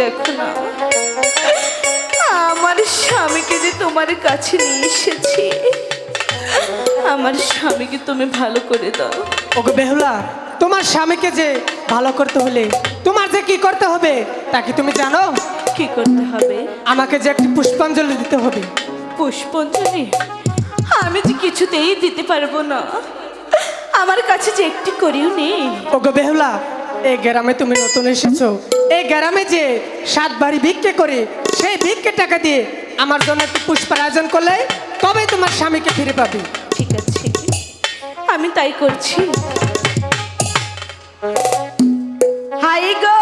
দেখো না। আমার স্বামীকে যে তোমার কাছে নিয়ে এসেছি আমার স্বামীকে তুমি ভালো করে দাও। ওকে বেহুলা তোমার স্বামীকে যে ভালো করতে হলে তোমার যে কি করতে হবে তা কি তুমি জানো? কি করতে হবে? আমাকে যে একটি পুষ্পাঞ্জলি দিতে হবে। পুষ্পঞ্জলি? আমি যে কিছুতেই দিতে পারব না। আমার কাছে যে একটি করিও নেই। ওগো বেহুলা এই গ্রামে তুমি নতুন এসেছ। এই গ্রামে যে সাত বাড়ি ভিক্ষে করে, সেই ভিক্ষে টাকা দিয়ে আমার জন্য একটু পুষ্পার আয়োজন করলে তবে তোমার স্বামীকে ফিরে পাবে। ঠিক আছে। আমি তাই করছি। হাই গো!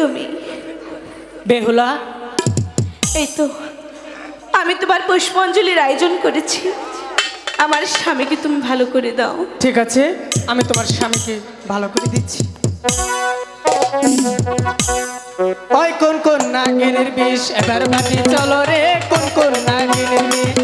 তুমি? বেহুলা, এই তো, আমি তোমার পুষ্পাঞ্জলির আয়োজন করেছি। আমার স্বামীকে তুমি ভালো করে দাও। ঠিক আছে, আমি তোমার স্বামীকে ভালো করে দিচ্ছি। ওই কোন কোন নাগিনের বিষ, এবার বাটি চলো রে, কোন কোন নাগিনের বিষ।